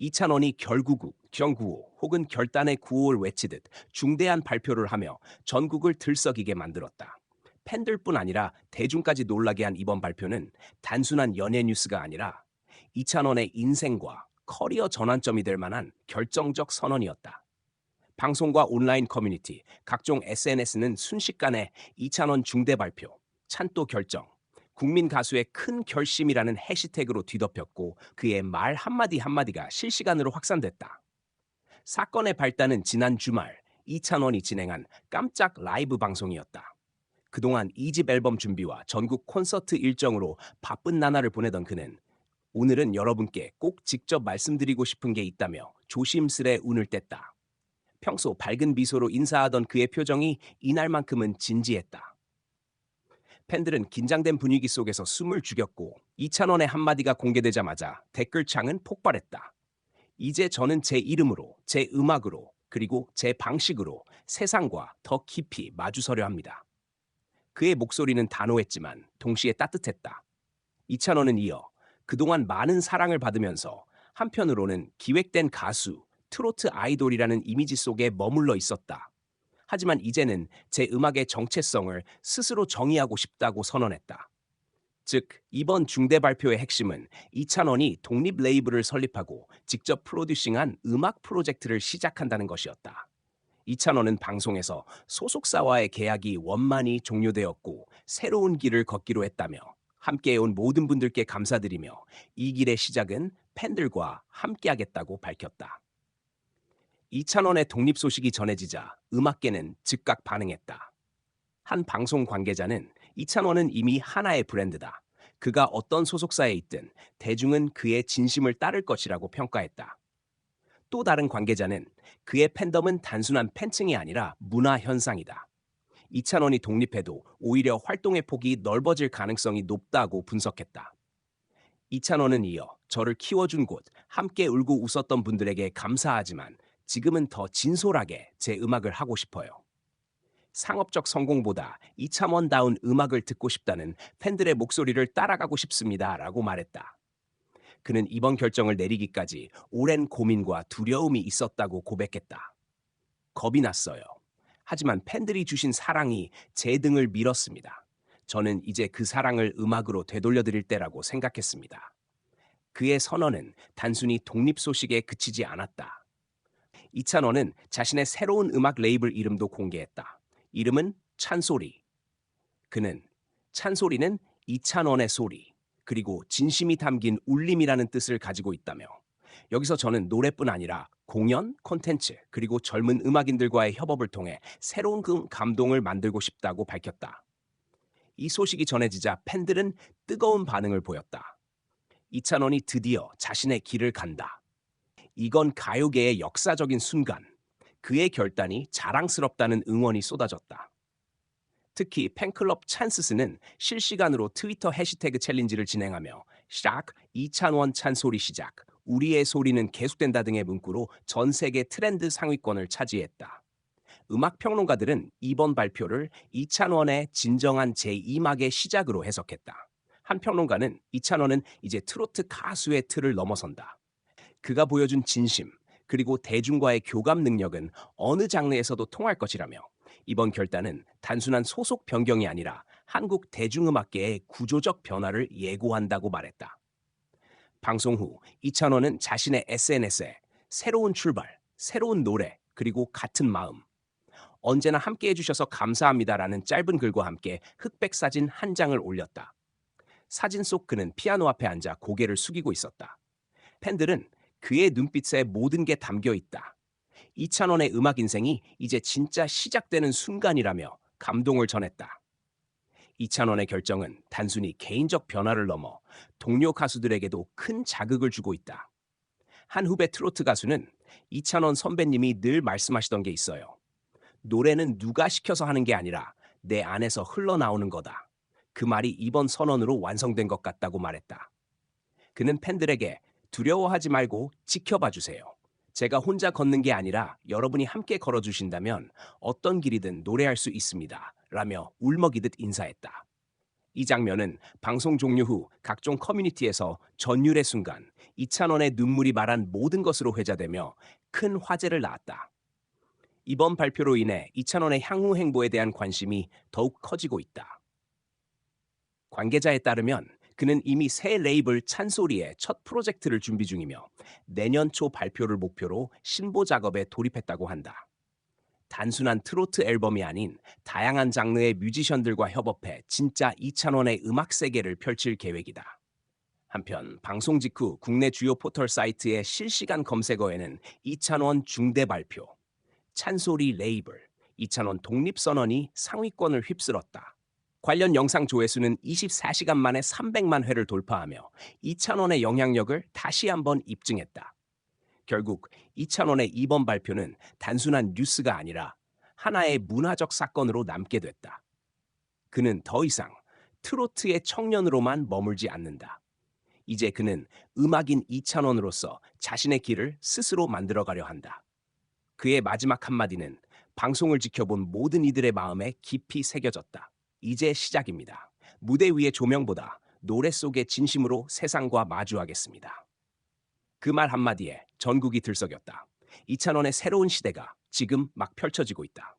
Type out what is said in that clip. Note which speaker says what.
Speaker 1: 이찬원이 결구구, 경구호 혹은 결단의 구호를 외치듯 중대한 발표를 하며 전국을 들썩이게 만들었다. 팬들뿐 아니라 대중까지 놀라게 한 이번 발표는 단순한 연예 뉴스가 아니라 이찬원의 인생과 커리어 전환점이 될 만한 결정적 선언이었다. 방송과 온라인 커뮤니티, 각종 SNS는 순식간에 이찬원 중대 발표, 찬또 결정, 국민 가수의 큰 결심이라는 해시태그로 뒤덮였고 그의 말 한마디 한마디가 실시간으로 확산됐다. 사건의 발단은 지난 주말 이찬원이 진행한 깜짝 라이브 방송이었다. 그동안 2집 앨범 준비와 전국 콘서트 일정으로 바쁜 나날을 보내던 그는 오늘은 여러분께 꼭 직접 말씀드리고 싶은 게 있다며 조심스레 운을 뗐다. 평소 밝은 미소로 인사하던 그의 표정이 이날만큼은 진지했다. 팬들은 긴장된 분위기 속에서 숨을 죽였고 이찬원의 한마디가 공개되자마자 댓글창은 폭발했다. 이제 저는 제 이름으로, 제 음악으로, 그리고 제 방식으로 세상과 더 깊이 마주서려 합니다. 그의 목소리는 단호했지만 동시에 따뜻했다. 이찬원은 이어 그동안 많은 사랑을 받으면서 한편으로는 기획된 가수, 트로트 아이돌이라는 이미지 속에 머물러 있었다. 하지만 이제는 제 음악의 정체성을 스스로 정의하고 싶다고 선언했다. 즉, 이번 중대 발표의 핵심은 이찬원이 독립 레이블을 설립하고 직접 프로듀싱한 음악 프로젝트를 시작한다는 것이었다. 이찬원은 방송에서 소속사와의 계약이 원만히 종료되었고 새로운 길을 걷기로 했다며 함께해온 모든 분들께 감사드리며 이 길의 시작은 팬들과 함께하겠다고 밝혔다. 이찬원의 독립 소식이 전해지자 음악계는 즉각 반응했다. 한 방송 관계자는 이찬원은 이미 하나의 브랜드다. 그가 어떤 소속사에 있든 대중은 그의 진심을 따를 것이라고 평가했다. 또 다른 관계자는 그의 팬덤은 단순한 팬층이 아니라 문화 현상이다. 이찬원이 독립해도 오히려 활동의 폭이 넓어질 가능성이 높다고 분석했다. 이찬원은 이어 저를 키워준 곳, 함께 울고 웃었던 분들에게 감사하지만 지금은 더 진솔하게 제 음악을 하고 싶어요. 상업적 성공보다 이찬원다운 음악을 듣고 싶다는 팬들의 목소리를 따라가고 싶습니다. 라고 말했다. 그는 이번 결정을 내리기까지 오랜 고민과 두려움이 있었다고 고백했다. 겁이 났어요. 하지만 팬들이 주신 사랑이 제 등을 밀었습니다. 저는 이제 그 사랑을 음악으로 되돌려드릴 때라고 생각했습니다. 그의 선언은 단순히 독립 소식에 그치지 않았다. 이찬원은 자신의 새로운 음악 레이블 이름도 공개했다. 이름은 찬소리. 그는 찬소리는 이찬원의 소리, 그리고 진심이 담긴 울림이라는 뜻을 가지고 있다며 여기서 저는 노래뿐 아니라 공연, 콘텐츠, 그리고 젊은 음악인들과의 협업을 통해 새로운 그 감동을 만들고 싶다고 밝혔다. 이 소식이 전해지자 팬들은 뜨거운 반응을 보였다. 이찬원이 드디어 자신의 길을 간다. 이건 가요계의 역사적인 순간. 그의 결단이 자랑스럽다는 응원이 쏟아졌다. 특히 팬클럽 찬스스는 실시간으로 트위터 해시태그 챌린지를 진행하며 시작 이찬원 찬소리 시작 우리의 소리는 계속된다 등의 문구로 전 세계 트렌드 상위권을 차지했다. 음악 평론가들은 이번 발표를 이찬원의 진정한 제2막의 시작으로 해석했다. 한 평론가는 이찬원은 이제 트로트 가수의 틀을 넘어선다. 그가 보여준 진심, 그리고 대중과의 교감 능력은 어느 장르에서도 통할 것이라며 이번 결단은 단순한 소속 변경이 아니라 한국 대중음악계의 구조적 변화를 예고한다고 말했다. 방송 후 이찬원은 자신의 SNS에 새로운 출발, 새로운 노래, 그리고 같은 마음. 언제나 함께 해주셔서 감사합니다라는 짧은 글과 함께 흑백 사진 한 장을 올렸다. 사진 속 그는 피아노 앞에 앉아 고개를 숙이고 있었다. 팬들은 그의 눈빛에 모든 게 담겨 있다. 이찬원의 음악 인생이 이제 진짜 시작되는 순간이라며 감동을 전했다. 이찬원의 결정은 단순히 개인적 변화를 넘어 동료 가수들에게도 큰 자극을 주고 있다. 한 후배 트로트 가수는 이찬원 선배님이 늘 말씀하시던 게 있어요. 노래는 누가 시켜서 하는 게 아니라 내 안에서 흘러나오는 거다. 그 말이 이번 선언으로 완성된 것 같다고 말했다. 그는 팬들에게 두려워하지 말고 지켜봐 주세요. 제가 혼자 걷는 게 아니라 여러분이 함께 걸어주신다면 어떤 길이든 노래할 수 있습니다. 라며 울먹이듯 인사했다. 이 장면은 방송 종료 후 각종 커뮤니티에서 전율의 순간 이찬원의 눈물이 말한 모든 것으로 회자되며 큰 화제를 낳았다. 이번 발표로 인해 이찬원의 향후 행보에 대한 관심이 더욱 커지고 있다. 관계자에 따르면 그는 이미 새 레이블 찬소리의 첫 프로젝트를 준비 중이며 내년 초 발표를 목표로 신보 작업에 돌입했다고 한다. 단순한 트로트 앨범이 아닌 다양한 장르의 뮤지션들과 협업해 진짜 이찬원의 음악 세계를 펼칠 계획이다. 한편 방송 직후 국내 주요 포털 사이트의 실시간 검색어에는 이찬원 중대 발표, 찬소리 레이블, 이찬원 독립선언이 상위권을 휩쓸었다. 관련 영상 조회수는 24시간 만에 300만 회를 돌파하며 이찬원의 영향력을 다시 한번 입증했다. 결국 이찬원의 이번 발표는 단순한 뉴스가 아니라 하나의 문화적 사건으로 남게 됐다. 그는 더 이상 트로트의 청년으로만 머물지 않는다. 이제 그는 음악인 이찬원으로서 자신의 길을 스스로 만들어가려 한다. 그의 마지막 한마디는 방송을 지켜본 모든 이들의 마음에 깊이 새겨졌다. 이제 시작입니다. 무대 위의 조명보다 노래 속의 진심으로 세상과 마주하겠습니다. 그 말 한마디에 전국이 들썩였다. 이찬원의 새로운 시대가 지금 막 펼쳐지고 있다.